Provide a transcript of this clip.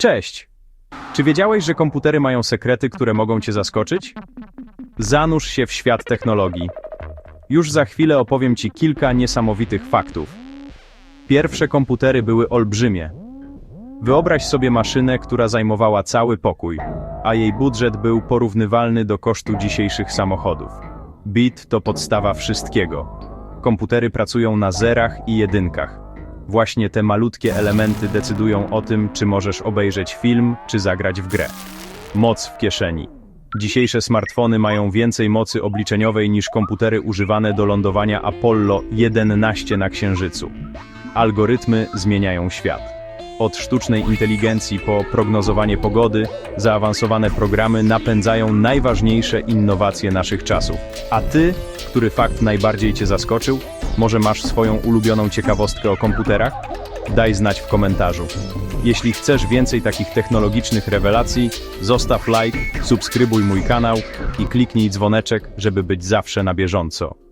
Cześć! Czy wiedziałeś, że komputery mają sekrety, które mogą cię zaskoczyć? Zanurz się w świat technologii. Już za chwilę opowiem ci kilka niesamowitych faktów. Pierwsze komputery były olbrzymie. Wyobraź sobie maszynę, która zajmowała cały pokój, a jej budżet był porównywalny do kosztu dzisiejszych samochodów. Bit to podstawa wszystkiego. Komputery pracują na zerach i jedynkach. Właśnie te malutkie elementy decydują o tym, czy możesz obejrzeć film, czy zagrać w grę. Moc w kieszeni. Dzisiejsze smartfony mają więcej mocy obliczeniowej niż komputery używane do lądowania Apollo 11 na Księżycu. Algorytmy zmieniają świat. Od sztucznej inteligencji po prognozowanie pogody, zaawansowane programy napędzają najważniejsze innowacje naszych czasów. A ty, który fakt najbardziej cię zaskoczył? Może masz swoją ulubioną ciekawostkę o komputerach? Daj znać w komentarzu. Jeśli chcesz więcej takich technologicznych rewelacji, zostaw like, subskrybuj mój kanał i kliknij dzwoneczek, żeby być zawsze na bieżąco.